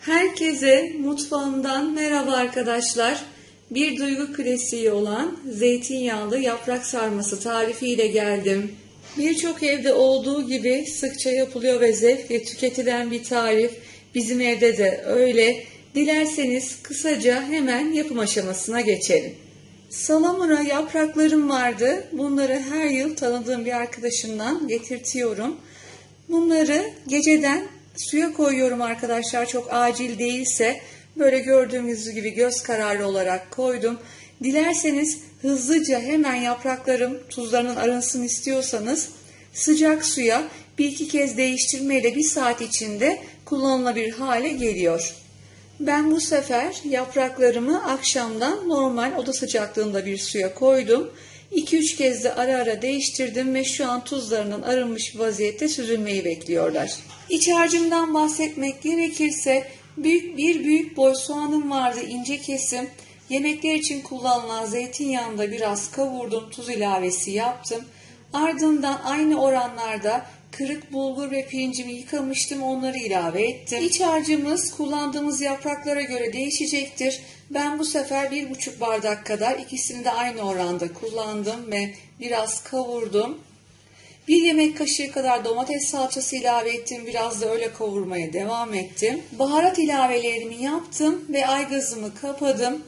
Herkese mutfağımdan merhaba arkadaşlar. Bir duygu klasiği olan zeytinyağlı yaprak sarması tarifiyle geldim. Birçok evde olduğu gibi sıkça yapılıyor ve zevkle tüketilen bir tarif. Bizim evde de öyle. Dilerseniz kısaca hemen yapım aşamasına geçelim. Salamura yapraklarım vardı. Bunları her yıl tanıdığım bir arkadaşımdan getirtiyorum. Bunları geceden suya koyuyorum arkadaşlar. Çok acil değilse böyle gördüğünüz gibi göz kararı olarak koydum. Dilerseniz hızlıca hemen yapraklarım tuzlarının arınsın istiyorsanız sıcak suya bir iki kez değiştirmeyle bir saat içinde kullanılabilir hale geliyor. Ben bu sefer yapraklarımı akşamdan normal oda sıcaklığında bir suya koydum. 2-3 kez de ara ara değiştirdim ve şu an tuzlarının arınmış vaziyette süzülmeyi bekliyorlar. İç harcımdan bahsetmek gerekirse büyük bir büyük boy soğanım vardı ince kesim. Yemekler için kullanılan zeytinyağında biraz kavurdum, tuz ilavesi yaptım. Ardından aynı oranlarda kırık bulgur ve pirincimi yıkamıştım onları ilave ettim. İç harcımız kullandığımız yapraklara göre değişecektir. Ben bu sefer bir buçuk bardak kadar ikisini de aynı oranda kullandım ve biraz kavurdum. Bir yemek kaşığı kadar domates salçası ilave ettim. Biraz da öyle kavurmaya devam ettim. Baharat ilavelerimi yaptım ve aygazımı kapadım.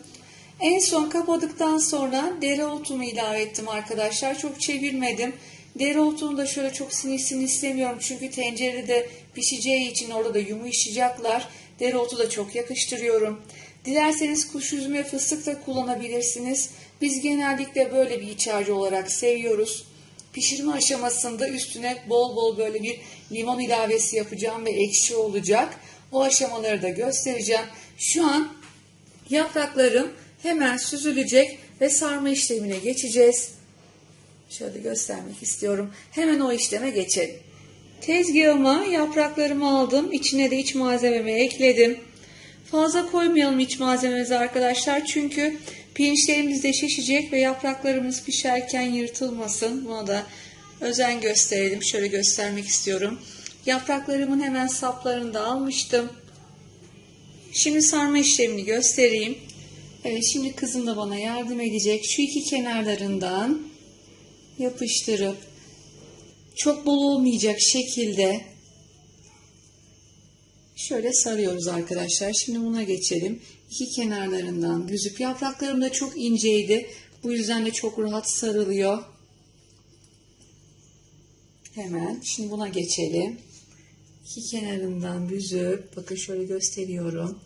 En son kapadıktan sonra dereotumu ilave ettim arkadaşlar. Çok çevirmedim. Dereotunu da şöyle çok sinirsin istemiyorum. Çünkü tencerede pişeceği için orada da yumuşayacaklar. Dereotu da çok yakıştırıyorum. Dilerseniz kuş üzümü fıstık da kullanabilirsiniz. Biz genellikle böyle bir iç harcı olarak seviyoruz. Pişirme aşamasında üstüne bol bol böyle bir limon ilavesi yapacağım ve ekşi olacak. O aşamaları da göstereceğim. Şu an yapraklarım hemen süzülecek ve sarma işlemine geçeceğiz. Şöyle göstermek istiyorum. Hemen o işleme geçelim. Tezgahıma yapraklarımı aldım. İçine de iç malzememi ekledim. Fazla koymayalım iç malzememizi arkadaşlar. Çünkü pirinçlerimiz de şişecek ve yapraklarımız pişerken yırtılmasın. Buna da özen gösterelim. Şöyle göstermek istiyorum. Yapraklarımın hemen saplarını da almıştım. Şimdi sarma işlemini göstereyim. Evet şimdi kızım da bana yardım edecek. Şu iki kenarlarından yapıştırıp çok bol olmayacak şekilde şöyle sarıyoruz arkadaşlar. Şimdi buna geçelim. İki kenarlarından büzüp yapraklarım da çok inceydi. Bu yüzden de çok rahat sarılıyor. Hemen şimdi buna geçelim. İki kenarından büzüp bakın şöyle gösteriyorum.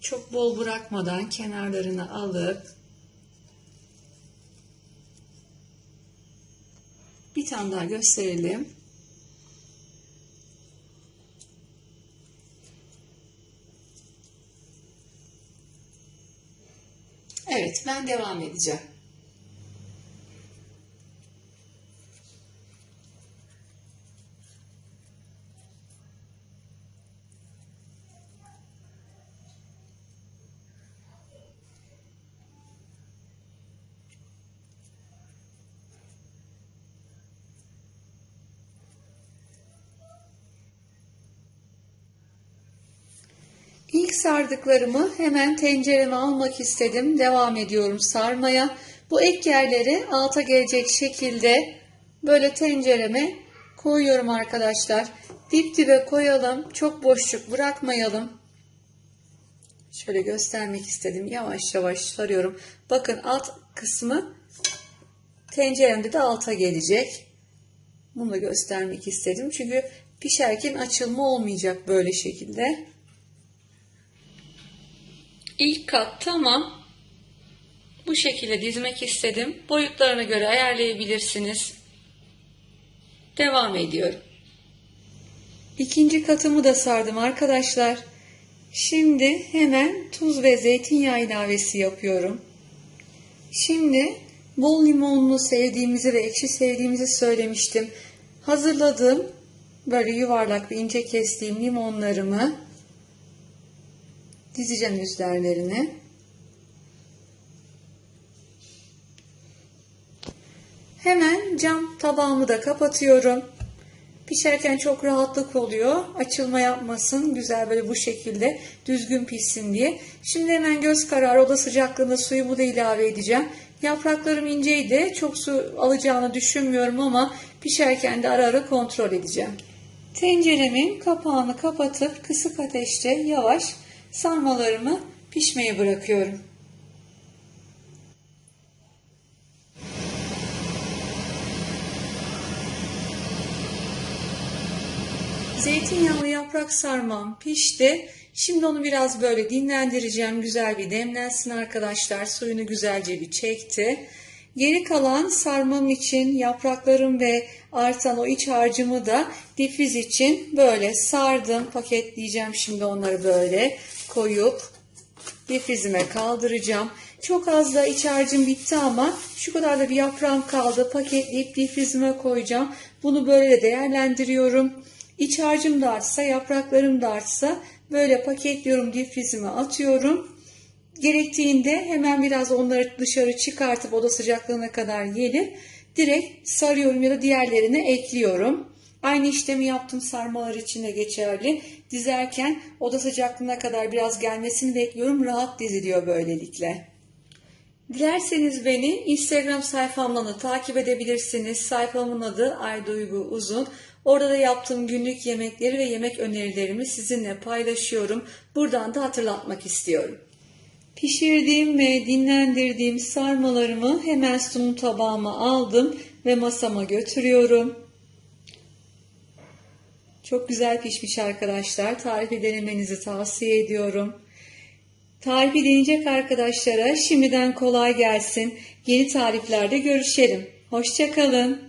Çok bol bırakmadan kenarlarını alıp bir tane daha gösterelim. Evet ben devam edeceğim. İlk sardıklarımı hemen tencereme almak istedim. Devam ediyorum sarmaya. Bu ek yerleri alta gelecek şekilde böyle tencereme koyuyorum arkadaşlar. Dip dibe koyalım. Çok boşluk bırakmayalım. Şöyle göstermek istedim. Yavaş yavaş sarıyorum. Bakın alt kısmı tenceremde de alta gelecek. Bunu da göstermek istedim. Çünkü pişerken açılma olmayacak böyle şekilde. İlk kat tamam. Bu şekilde dizmek istedim. Boyutlarına göre ayarlayabilirsiniz. Devam ediyorum. İkinci katımı da sardım arkadaşlar. Şimdi hemen tuz ve zeytinyağı ilavesi yapıyorum. Şimdi bol limonlu sevdiğimizi ve ekşi sevdiğimizi söylemiştim. Hazırladığım böyle yuvarlak ve ince kestiğim limonlarımı dizeceğim üzerlerine. Hemen cam tabağımı da kapatıyorum. Pişerken çok rahatlık oluyor. Açılma yapmasın. Güzel böyle bu şekilde düzgün pişsin diye. Şimdi hemen göz kararı oda sıcaklığında suyumu da ilave edeceğim. Yapraklarım inceydi. Çok su alacağını düşünmüyorum ama pişerken de ara ara kontrol edeceğim. Tenceremin kapağını kapatıp kısık ateşte yavaş sarmalarımı pişmeye bırakıyorum. Zeytinyağlı yaprak sarmam pişti. Şimdi onu biraz böyle dinlendireceğim. Güzel bir demlensin arkadaşlar. Suyunu güzelce bir çekti. Geri kalan sarmam için yapraklarım ve artan o iç harcımı da difriz için böyle sardım. Paketleyeceğim şimdi onları böyle koyup difrizime kaldıracağım. Çok az da iç harcım bitti ama şu kadar da bir yaprağım kaldı. Paketleyip difrizime koyacağım. Bunu böyle değerlendiriyorum. İç harcım da artsa, yapraklarım da artsa böyle paketliyorum, difrizime atıyorum. Gerektiğinde hemen biraz onları dışarı çıkartıp oda sıcaklığına kadar gelip direkt sarıyorum ya da diğerlerine ekliyorum. Aynı işlemi yaptım sarmalar için de geçerli. Dizerken oda sıcaklığına kadar biraz gelmesini bekliyorum. Rahat diziliyor böylelikle. Dilerseniz beni Instagram sayfamdan da takip edebilirsiniz. Sayfamın adı Ayduygu Uzun. Orada da yaptığım günlük yemekleri ve yemek önerilerimi sizinle paylaşıyorum. Buradan da hatırlatmak istiyorum. Pişirdiğim ve dinlendirdiğim sarmalarımı hemen sunum tabağıma aldım ve masama götürüyorum. Çok güzel pişmiş arkadaşlar. Tarifi denemenizi tavsiye ediyorum. Tarifi deneyecek arkadaşlara şimdiden kolay gelsin. Yeni tariflerde görüşelim. Hoşçakalın.